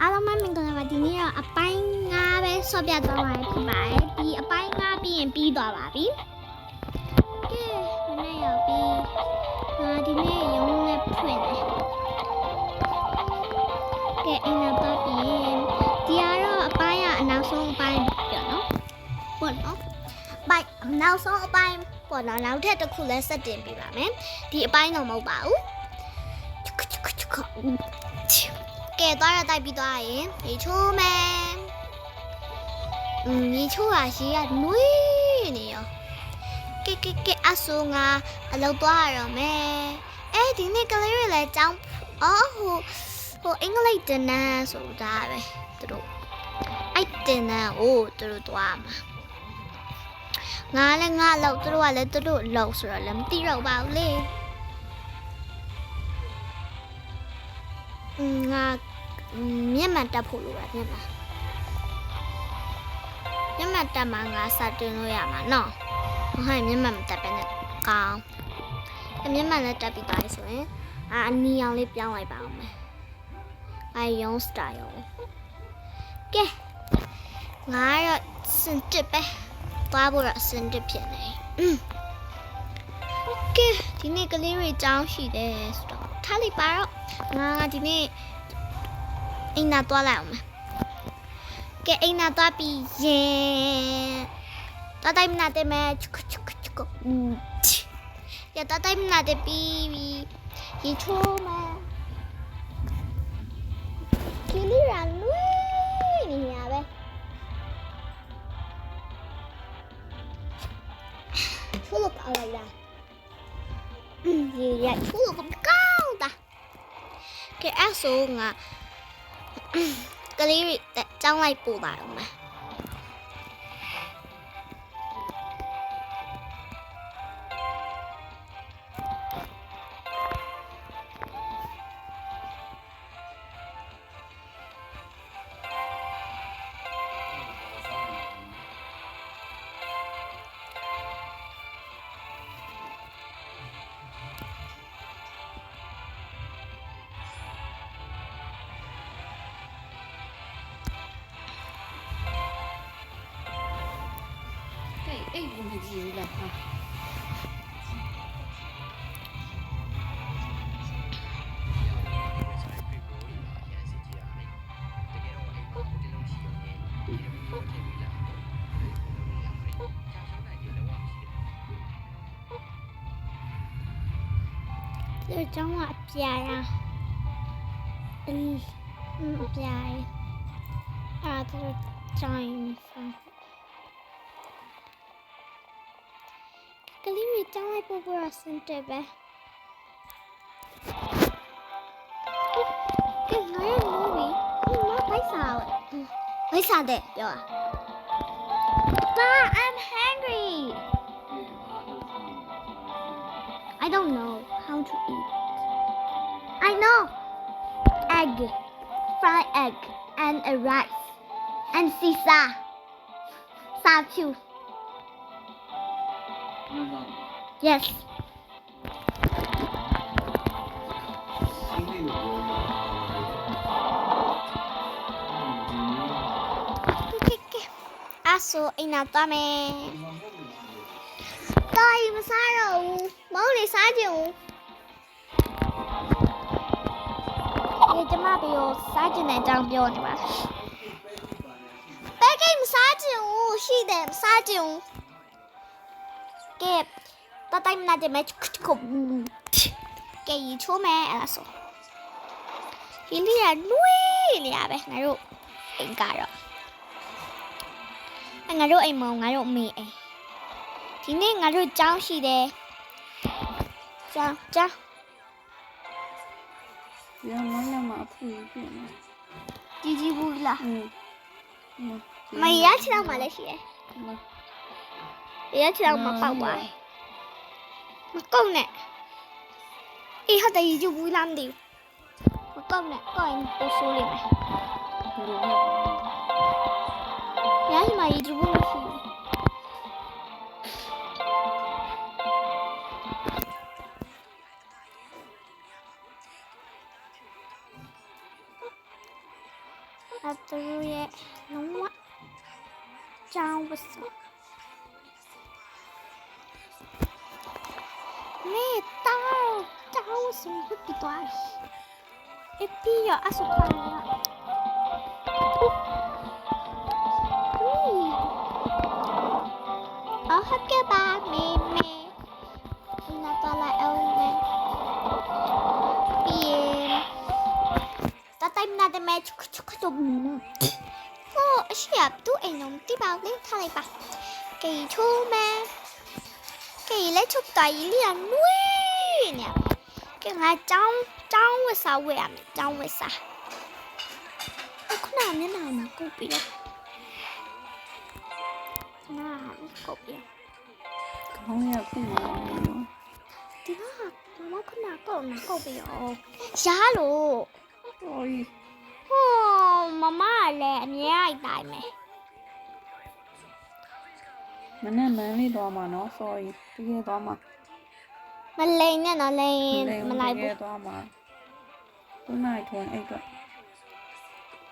အားလုံးပဲမင်္ဂလာပါဒီနေ့တော့အပိုင်း9ပဲဆော့ပြသွားမှာဖြစ်ပါတယ်ဒီအပိုင်း9ပြီးရင်ပြီးသွားပါပြီကဲမနေ့ရောက်ပြီငါဒီနေ့ရုံးနဲ့ဖွင့်တယ်ကဲအင်းတော့တော့ပြီးရင်ဒီကတော့အပိုင်းကအနောက်ဆုံးအပိုင်းပြောနော်ပေါ့နော်ဘိုက်နောက်ဆုံးအပိုင်းပေါ့နော်နောက်ထပ်တစ်ခုလဲဆက်တင်ပြပါမယ်ဒီအပိုင်းတော့မဟုတ်ပါဘူး ရဲ့သွားရတိုက်ပြီးသွားရင်ရေချိုးမယ်။음ရေချိုးတာရှိရနွေးနေရော။ကဲကဲကဲအဆူငါအလောက်သွားရတော့မယ်။အဲဒီနေ့ကလေးတွေလည်းကြောင်းအော်ဟိုဟိုအင်္ဂလိပ်တနန်းဆိုတာပဲသူတို့အဲ့တနန်းအိုးသူတို့သွားမှာ။ငါလည်းငါလောက်သူတို့ကလည်းသူတို့လောက်ဆိုတော့လည်းမသိတော့ပါဘူးလေ။ငါ မျက်မှန်တက်ဖို့လိုတာမျက်မှန်မျက်မှန်တက်မှငါစတင်လို့ရမှာနော်မဟုတ်ရင်မျက်မှန်မတက်ပဲနဲ့ကောင်းအဲမျက်မှန်လည်းတက်ပြီးသားဆိုရင်အာအနီအောင်လေးပြောင်းလိုက်ပါအောင်မယ်အဲရုံးစတိုင်ရောကဲငါတော့စင်တစ်ပဲသွားဖို့တော့စင်တစ်ဖြစ်နေอืมကဲဒီနေ့ကလေးတွေအကြောင်းရှိတယ်ဆိုတော့ထားလိုက်ပါတော့ငါကဒီနေ့ အိမ်နာသွားလိုက်အောင်မယ်ကဲအိမ်နာသွားပြီးရင်သွားတိုင်းမနာတယ်မဲချကချကချကရသွားတိုင်းမနာတယ်ပြီးပြီးရင်ချိုးမယ် Kiliran lu ini ya be. Suluk awalnya. Iya, suluk kau dah. Ke esok nggak ကောင်းတာကဲအဲ့ဆိုငါကလေးတွေကျောင်းလိုက်ပို့ပါတော့မှာ এই গুনে দিয়ে দিলাম Tôi trong hộp dài à Ừ, hộp dài À, tôi trong တွေကျောင်းလိုက်ပို့ဖို့ရစင်တယ်ပဲကဲငါရလို့ပြီဒီမှာဖိုက်စားဖိုက်စားတဲ့ပြောတာ Pa I'm hungry I don't know how to eat. I know. Egg, fried egg, and a rice, and sisa. Sachu. Yes. Okay, okay. အဲ့ဆိုအိမ်နာသွားမယ်။တော်ရင်မစားတော့ဘူး။မဟုတ်လေစားကြဘူး။ဒီကျမပြောစားကြတဲ့ Zatajmy na damage. Okej, okay, czumy, elasu. Hilia, nui, lia, beh, na ru. Inka ro. Nga ru, em, nga ru, mi, em. ဒီနေ့ငါတို့ကြောင်းရှိတယ်ကြောင်းကြောင်းရမနမအဖူပြင်ជីជីဘူးလားမရချင်တော့မှလည်းရှိတယ်ရချင်တော့မှပေါက်သွားတယ် မကုန်းနဲ့အေးဟုတ်တယ်ကြီးဘူးလားမသိဘူးမကုန်းနဲ့ကောင်းရင်ပို့ဆိုးလိမ့်မယ်ရချင်မှ ကြီးဘူးမရှိဘူးအတူရဲ့လုံးဝကြောင်းဝစမေတောင်းကြောင်းဝစဘတ်ပြီးသွားအပီရအဆု တ်ပါလားအော်ဟုတ်ကဲ့ပါမေမေနာတော့လာအောင်မေပြီးရင်တတိုင်နာတဲ့မဲချွတ်ချွတ်ချွတ်ဟိုအရှိရတူအိမ်လုံးတိပါလေးထားလိုက်ပါကေချိုး မနဲ့မန်လေးသွားမှာနော် sorry တကယ်သွားမှာမလိန်နဲ့နော်လိန်မလိုက်ဘူးတကယ်သွားမှာခုနိုင်ထုံအိတ်က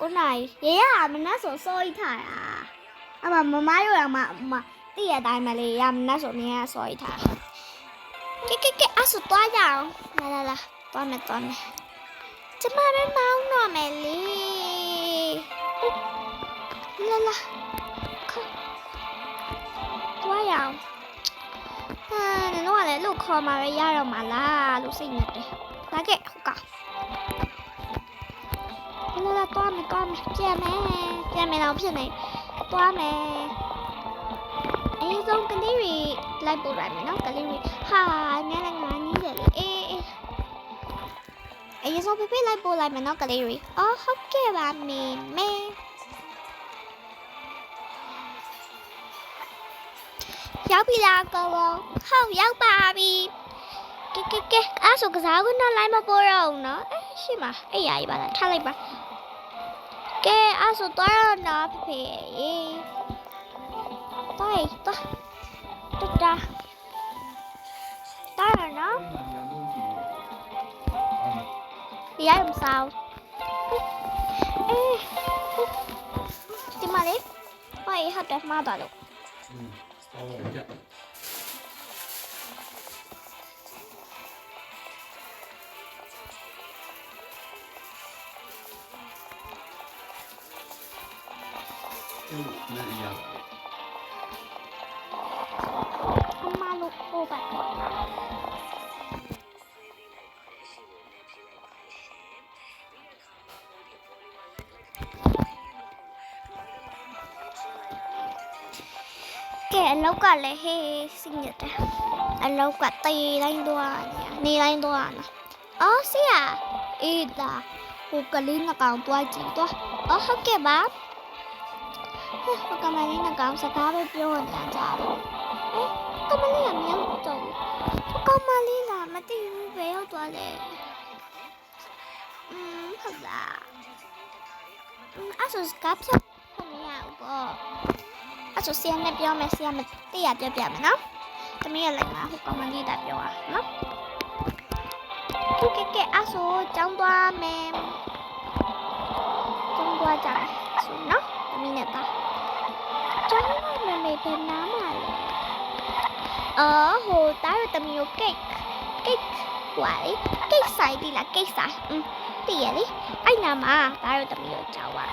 ခုနိုင်ရေရမနဲ့ဆို sorry ထားတာအမမမရောမမတည့်ရတိုင်းမလေးရမနဲ့ဆိုမြင်ရ sorry ထားကဲကဲကဲအဆူသွားရအောင်လာလာလာသွားမယ်သွားမယ်ကျမပဲမောင်းတော့မယ်လေလာလာ ရအောင်ဟာနင်တို့ကလည်းလို့ခေါ်มาပဲရတော့မှာလားလို့စိတ်နဲ့တယ်ဒါကဲဟုတ်ကလာလာသွားမယ်သွားမယ်ပြန်မယ်ပြန်မယ်တော့ဖြစ်နေသွားမယ်အရင်ဆုံးကလေးတွေလိုက်ပို့လိုက်မယ်နော်ကလေးတွေဟာငါလည်းငါနီးတယ်လေအေးအေးအရင်ဆုံးဖေဖေလိုက်ပို့လိုက်မယ်နော်ကလေးတွေအော်ဟုတ်ကဲ့ပါမေမေ ရောက်ပြီလားကောကောဟုတ်ရောက်ပါပြီကဲကဲကဲအဲ့ဆိုကစားခွန်းတော့လိုက်မပို့တော့ဘူးနော်အဲရှိမှာအဲ့ရည်ပါလားထားလိုက်ပါကဲအဲ့ဆိုတော့ရတော့ဖေဖေရေတိုက်တော့တတာတာရနော်ဒီရမစားအေးဒီမလေးဟိုဟတ်တယ်မှာတော့လို့ olacak. Meryem. Ama bu bak. လို့ပို့ပါကဲအလောက်ကလည်းဟေးစိတ်ညစ်တယ်အလောက်ကတေးတိုင်းသွားနေနေတိုင်းသွားနာအော်ဆရာအေးဒါဟိုကလေးငကောင်သွားကြည့်တော့အော်ဟုတ်ကဲ့ပါဟဲ့ဟိုကမလေးငကောင်စကားပဲပြောနေတာကြာတော့ဟဲ့ကမလေးကမြောက်တော့ဟိုကမလေးလားမသိဘူးဘယ်ရောက်သွားလဲอืมဟုတ်လားอืมအဲ့ဆိုစကားဖြတ်ဖို့မရဘူးပေါ့ အဲ့ဆိုဆရာနဲ့ပြောမယ်ဆရာမသိရပြောပြမယ်နော်သမီးရလိုက်ပါဟိုကောင်မလေးတာပြောပါနော်ကိုကဲကဲအဲ့ဆိုကျောင်းသွားမယ်ကျောင်းသွားကြမယ်ဆိုနော်သမီးနဲ့ပါကျောင်းမမမေဘယ်နားမှာလဲအော်ဟိုတားရသမီးကိုကိတ်ကိတ်ဟွာလေကိတ်ဆိုင်ဒီလားကိတ်ဆိုင်အင်းတည်ရလေအဲ့နာမှာတားရသမီးကိုကြောက်ပါ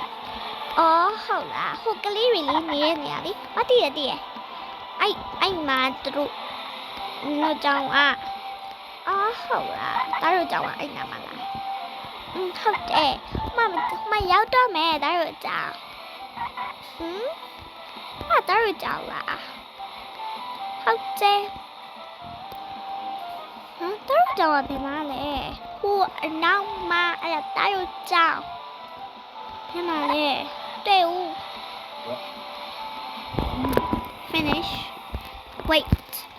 အော်ဟုတ်လားဟိုကလေးတွေလေးနေရနေရလေမတည်ရတည်ရအဲ့အဲ့မှာသူတို့တော့ကြောင်อ่ะအော်ဟုတ်လားဒါတို့ကြောင်อ่ะအဲ့နာမှာလားอืมဟုတ်တယ်မမမရောက်တော့မယ်ဒါတို့ကြောင်ဟမ်ဟာဒါတို့ကြောင်လားဟုတ်တယ်ဟမ်ဒါတို့ကြောင်ကဘယ်မှာလဲဟိုအနောက်မှာအဲ့ဒါဒါတို့ကြောင်ဘယ်မှာလဲ 对呜。Finish. Wait.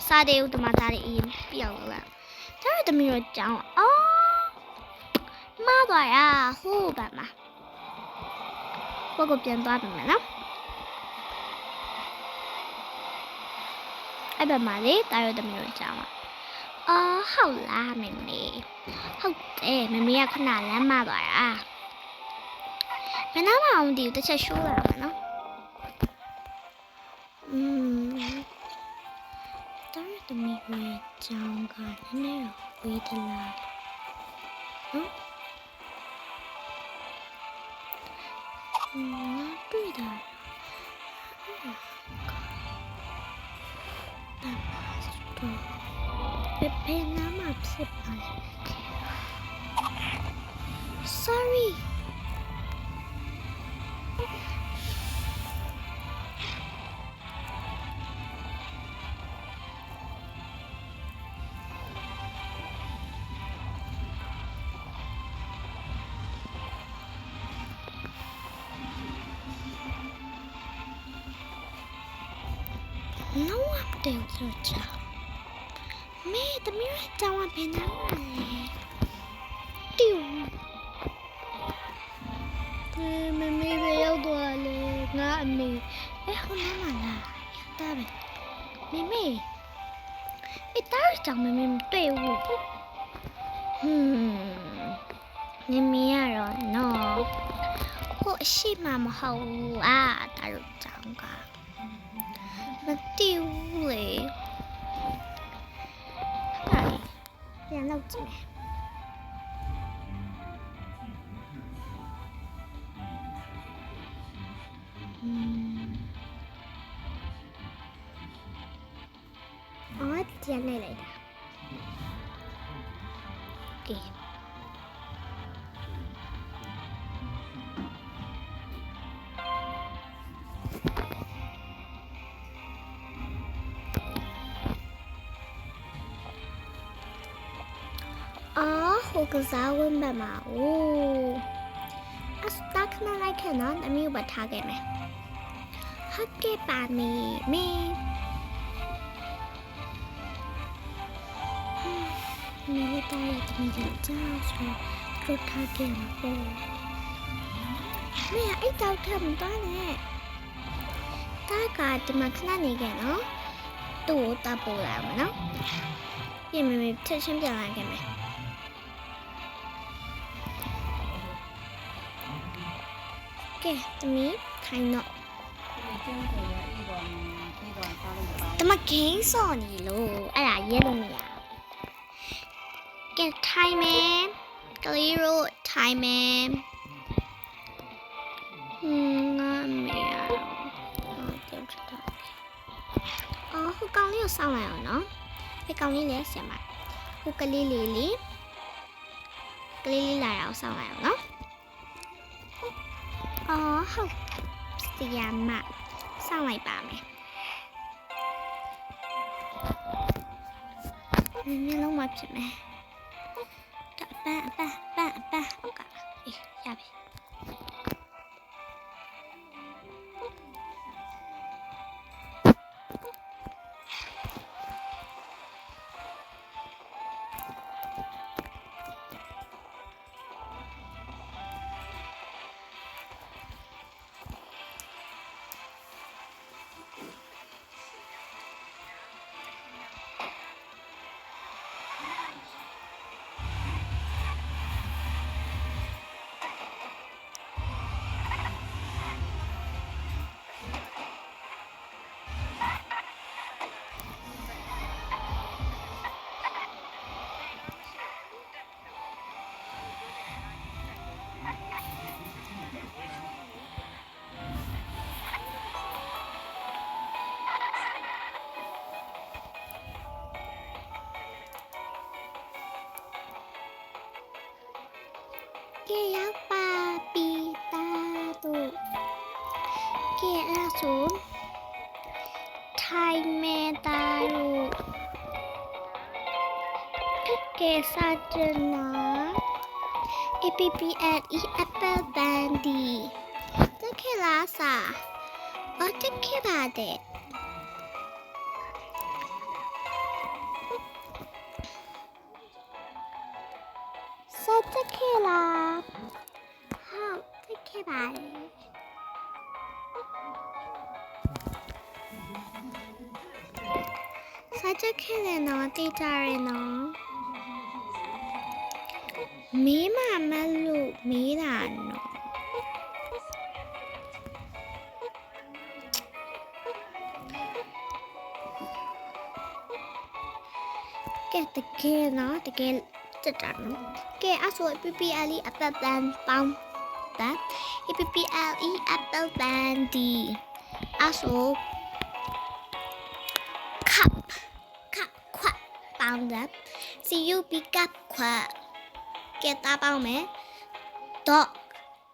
စားတယ်ဦးတမသားလေးအရင်ပြောင်းလာ။ဒါရတမီရောကြောင်း။အော်။မားသွားရဟိုးပါမ။ဘုတ်ကိုပြန်သွားပြီမယ်နော်။အဲ့ဘက်မှာလေဒါရတမီရောကြောင်း။အော်ဟုတ်လားမမေ။ဟုတ်တယ်မမေကခဏလမ်းမသွားတာ။ Hannah ma ondio, cioè scivola Hannah. Mmm. Don't to make my down gun and then wait a lot. Huh? Not Sorry. လုံးဝမတည်ဘူးဆိုတော့မေတမီးရတောင်းဝဘယ်နာမလဲတူအဲမမေပဲရောက်သွားလေငါအမေအဲဟိုနာမလားတာပဲမမေအဲတားကြောင့်မမေမတွေ့ဘူးဟွန်းမမေရတော့နော်ဟိုအရှိမမဟုတ်ဘူးအာတားတို့ကြောင့်က မတိဘူးလေဟာပြန်လောက်ကြ ကျန်နေလိုက်တာကဲအော်ဟိုကစားဝင်ဘက်မှာโอ้အစတက်ခဏလိုက်ခဏနော်အမျိုးပတ်ထားခဲ့မယ်ဟုတ်ကဲ့ပါမေမေမေလေးတာရဲ့တမီးကြောင့်ဆိုတို့ထားခဲ့မှာပေါ့မေအဲ့တောက်ထမသွားနဲ့တာကဒီမှာခဏနေခဲ့နော်သူ့ကိုတပ်ပို့လာမှာနော်ပြင်မေမေချက်ချင်းပြန်လာခဲ့မယ် ကဲသမီးထိုင်တော့ကျင်းဆိုရအေးပါအေးပါစားလို့ပါတမဂိမ်းစော်နေလို့အဲ့ဒါရဲလို့မရဘူးကဲထိုင်မယ်ကလေးတို့ထိုင်မယ်ဟင်းငါမေရတော့ကြောက်တာအော်ဟိုကောင်လေးကိုစောင့်လိုက်အောင်နော်ဒီကောင်လေးလည်းဆင်ပါဟိုကလေးလေးလေးကလေးလေးလာတော့စောင့်လိုက်အောင်နော် အော်ဟုတ်ဆီယာမစောင့်လိုက်ပါမယ်မျက်လုံးမဖြစ်မယ်တပန်းအပန်းပန်းအပန်းဟုတ်ကဲ့အေးရပြီ ကဲရောက်ပါပြီသားတို့ကဲအဲ့ဒါဆိုထိုင်မဲသားတို့ကဲစာကျနာ APPL E Apple Bandy တက်ခဲ့လားစာအော်တက် တယ်နော်တိကျရယ်နော်မေးမှမလို့မေးတာနော်ကဲတကယ်နော်တကယ်တက်တာနော်ကဲအဆို PPL အပတ်တန်ပေါင်းတာ PPL အပတ်တန်ဒီအဆို တ်ပေါင်းတာ CUP cup ခွတ်ကဲတာပေါင်းမယ် dog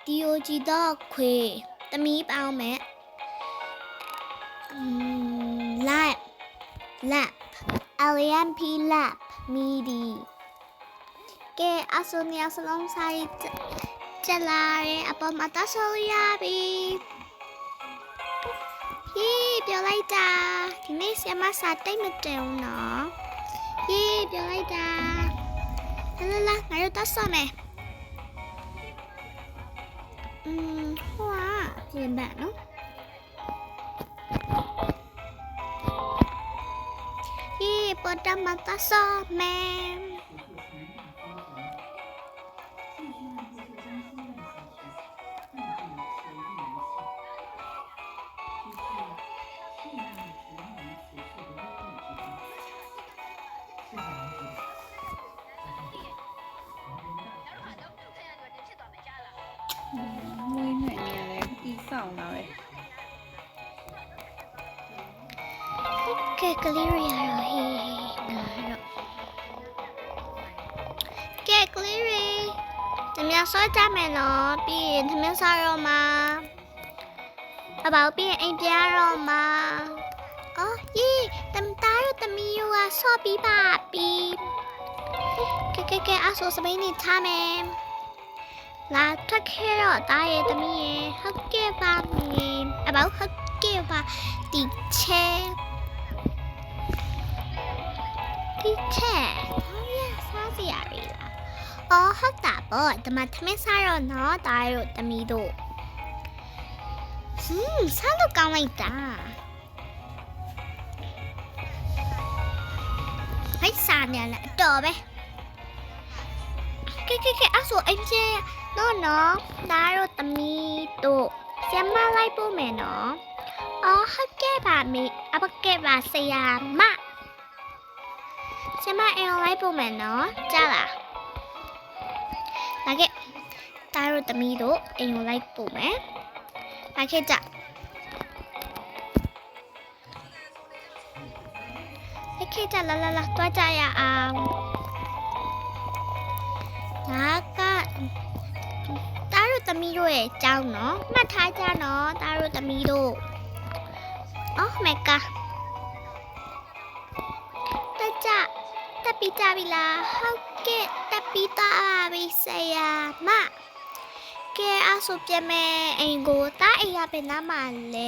DOG dog ခွေတမီးပေါင်းမယ် Mm, lap lap LAMP lap မီဒီကဲအဆုနေအစလုံးဆိုင်ကျလာရဲ့အပေါ်မှာတဆောလို့ရပြီဟေးပြောလိုက်တာဒီနေ့ဆရာမစာတိတ်မတုံနော်ဟေးပြောလိုက်တာလာလာလာငါတို့တဆောမယ်อืม 예, 명아이다. 랄랄라, 나요 땄어네. 음, 호아, 지금 bạn 예, 버터 만났어, 맴. တမဆောကြမယ်နော်ပြီးရင်သမင်းစားတော့မှာအဘောက်ပြီးရင်အိမ်ပြားတော့မှာအော်ယေးတမ်သားရတမီယိုကဆော့ပြီးပါပြီကဲကဲကဲအဆိုစပိန်နေထားမယ်လာထွက်ခဲ့တော့တားရဲ့တမီးရဲ့ဟုတ်ကဲ့ပါမင်းအဘောက်ဟုတ်ကဲ့ ပါတီချဲဒီချက်ဘာရစားစရာတွေလားအော်ဟုတ်တာပေါ့ဒီမှာသမင်းစားတော့နော်ဒါတို့တမီတို့ဟွန်းစားလို့ကောင်းလိုက်တာဟိုက်စားနေလားအတော်ပဲကဲကဲကဲအဲ့ဆိုအင်ကျနော်နော်ဒါတို့တမီတို့ကျမလိုက်ပို့မယ်နော်အော်ဟုတ်ကဲ့ပါမေအပကဲ့ပါဆရာမကျမအိမ်အောင်လိုက်ပို့မယ်နော်ကြားလား လာခဲ့တားတို့တမီးတို့အိမ်အောင်လိုက်ပို့မယ်လာခဲ့ကြလာခဲ့ကြလာလာလာတွားကြရအောင်ဒါကတားတို့တမီးတို့ရဲ့အကြောင်းနော်မှတ်ထားကြနော်တားတို့တမီးတို့အော်မေကာတကြတက်ပြီးကြပြီလားဟုတ် ကဲ့တက်ပြီးသားပါပြီဆရာမကဲအဆူပြမယ်အိမ်ကိုတားအိမ်ရပဲနားမှာလဲ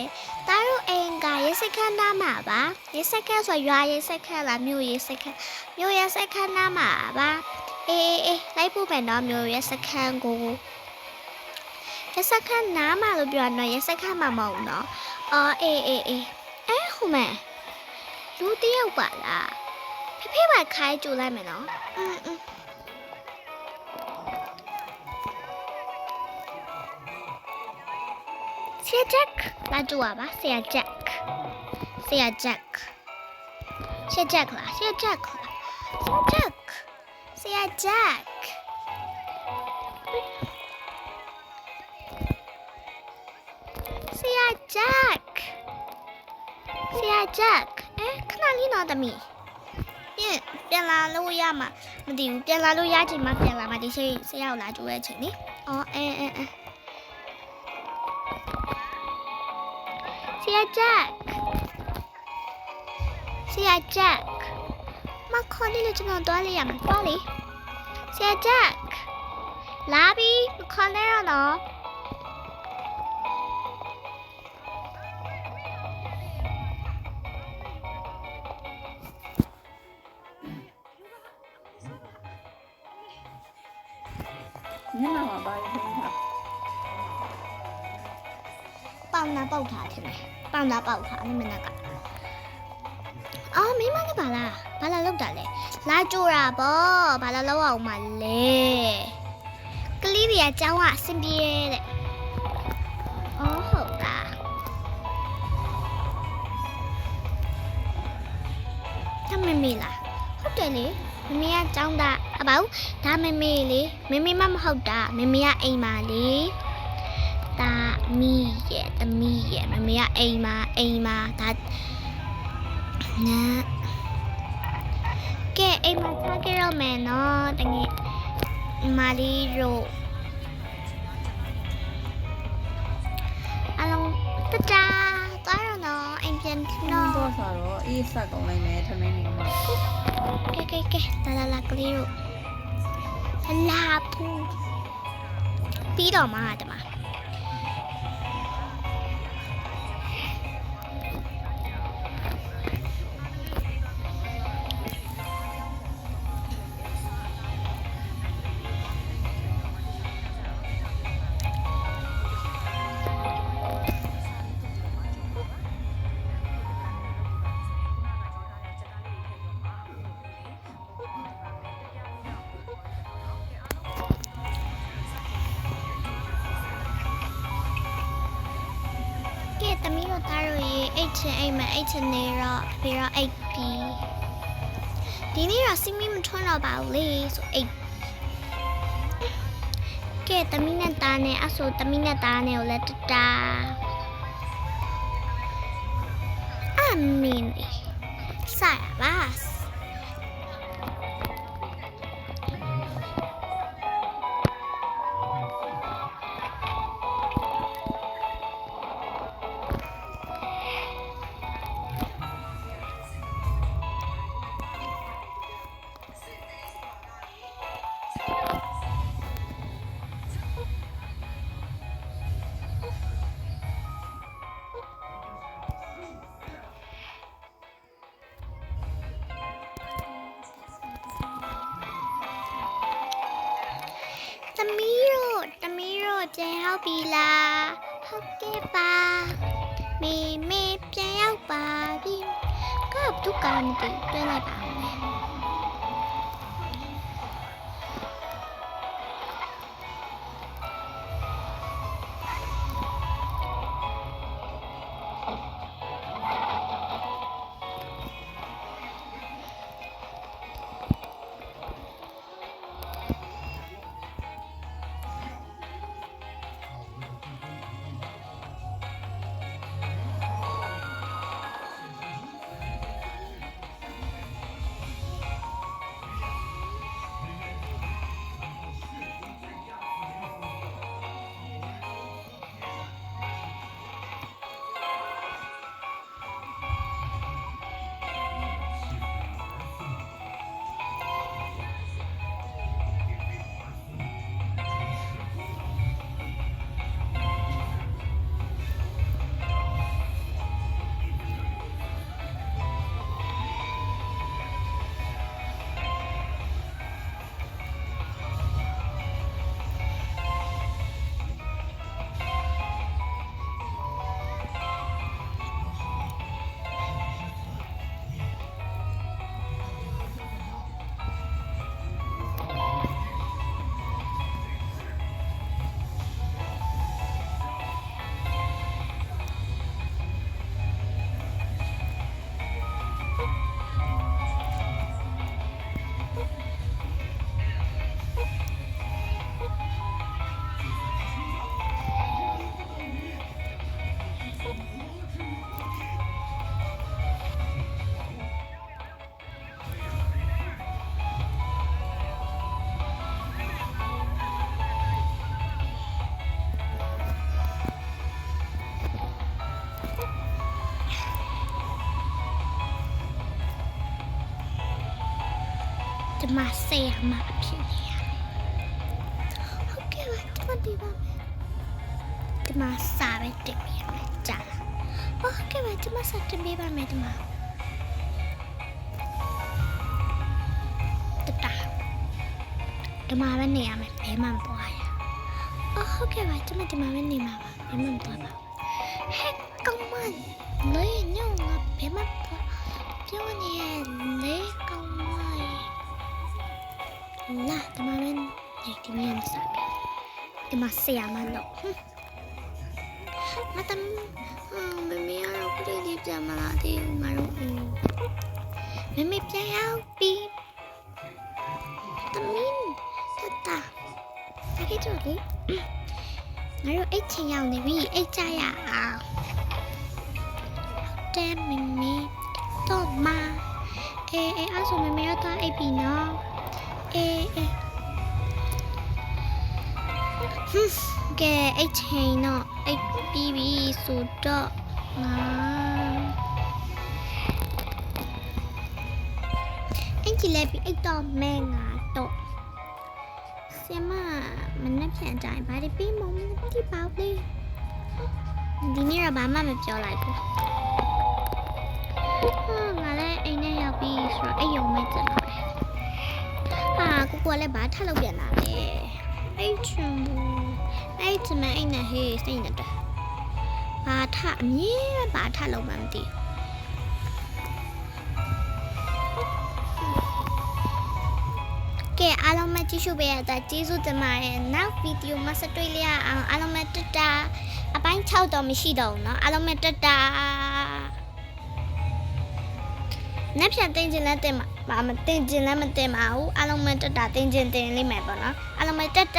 တားတို့အိမ်ကရေစက်ခန်းနားမှာပါရေစက်ခန်းဆိုရွာရေစက်ခန်းလားမြို့ရေစက်ခန်းမြို့ရေစက်ခန်းနားမှာပါအေးအေးအေးလိုက်ဖို့မယ်နော်မြို့ရေစက်ခန်းကိုရေစက်ခန်းနားမှာလို့ပြောရတော့ရေစက်ခန်းမှာမဟုတ်နော်အော်အေးအေးအေးအဲဟိုမဲ့လူတယောက်ပါလား 佩佩坏开住来没呢？嗯嗯。谢杰，来住啊吧？谢杰，谢杰，谢杰啦，谢杰啦，谢杰，谢杰，谢杰，谢杰，哎，去哪里呢？阿米？ ပြန်ပြန်လာလို့ရမှာမသိဘူးပြန်လာလို့ရချင်မှပြန်လာမှာဒီချိန်ဆရာကိုလာကြိုးရဲ့ချိန်နိအော်အဲအဲအဲဆရာဂျက်ဆရာဂျက်မခေါ်နေလို့ကျွန်တော်တွားလိုက်ရမှာတွားလေဆရာဂျက်လာပြီမခေါ်နေတော့ သားပေါက်ထားမင်းမနက်ကအော်မင်းမကဘာလားဘာလာလောက်တာလဲလာကြိုတာဗောဘာလာလောက်အောင်မလဲကလေးတွေကကြောင်းကအဆင်ပြေတဲ့အော်ဟုတ်တာဒါမမေလားဟုတ်တယ်လေမမေကကြောင်းတာအပေါ့ဒါမမေလေမမေမမဟုတ်တာမမေကအိမ်ပါလေ မီရဲ့တမီရဲ့မမေကအိမ်မာအိမ်မာဒါနာကဲအိမ်မာထားကြတော့မယ်နော်တကယ်မာလီတို့အလုံးတတာသွားတော့နော်အိမ်ပြန်နော်နော်တော့ဆိုတော့အေးဆက်ကုန်လိုက်မယ်ထမင်းနေမှာကဲကဲကဲလာလာလာကလေးတို့လာပူပြီးတော့မှာတမ တို့ရေအိတ်ချင်အိတ်မအိတ်ချင်နေတော့ပြီးတော့အိတ်ပြီးဒီနေ့တော့စီမီမထွန်းတော့ပါဘူးလေဆိုအိတ်ကဲသမီးနဲ့သားနဲ့အဆိုသမီးနဲ့သားနဲ့ကိုလည်းတတာ ရောက်ပြီလားဟုတ်ကဲ့ပါမေမေပြန်ရောက်ပါပြီကပ်ဒုက္ခမသိတွဲလိုက်ပါ မယ်ဒီမှာဆေးရမှာအဖြစ်နေရဟုတ်ကဲ့ပါဒီမှာဒီပါမယ်ဒီမှာစာပဲတင်ပြရမယ်ကြာလားဟုတ်ကဲ့ပါဒီမှာစာတင်ပြပါမယ်ဒီမှာတတာဒီမှာပဲနေရမယ်ဘယ်မှမသွားရအော်ဟုတ်ကဲ့ပါဒီမှာဒီမှာပဲနေမှာပါဘယ်မှမသွားပါ နေဒီမြန်စားပြီဒီမှာဆရာမလို့မတမ်မမေရတော့ပြည်ဒီပြန်မလာသေးဘူးငါတို့မမေပြန်ရောက်ပြီသမီးတတဒါကြည့်ကြလေငါတို့အိတ်ချင်ရောက်နေပြီအိတ်ကြရအောင်တဲမမေတော့မအေးအေးအဲ့ဆိုမမေရတော့အိတ်ပြီနော်အေးအေး ဟွန်းကဲအိတ်ချင်တော့အိတ်ပြီးပြီဆိုတော့ငါအင်ကြီးလည်းပြီးအိတ်တော့မဲငါတော့ဆင်မမနဲ့ပြန်ကြရင်ဘာတွေပြီးမမဒီပါလေဒီနေ့တော့ဘာမှမပြောလိုက်ဘူးဟာငါလည်းအိမ်နဲ့ရောက်ပြီးဆိုတော့အိမ်ယုံမဲ့ကြတာပဲဟာကိုကိုလည်းဘာထလုပ်ပြန်လာလဲ အိတ်ချင်ဘူးအိတ်ချင်မအိမ်နဲ့ဟေးစိတ်နဲ့တော့ဘာထအမြင်ဘာထလုပ်မှမသိဘူး ကဲအားလုံးပဲကြည့်ရှုပေးရတဲ့ကျေးဇူးတင်ပါတယ်နောက်ဗီဒီယိုမှာဆက်တွေ့ရအောင်အားလုံးပဲတတအပိုင်း6တော့မရှိတော့ဘူးเนาะအားလုံးပဲတတနက်ဖြန်တင်ကျင်လည်းတင်မှာမတင်ကျင်လည်းမတင်ပါဘူးအားလုံးပဲတတတင်ကျင်တင်လိမ့်မယ်ပေါ့နော်အားလုံးပဲ တတ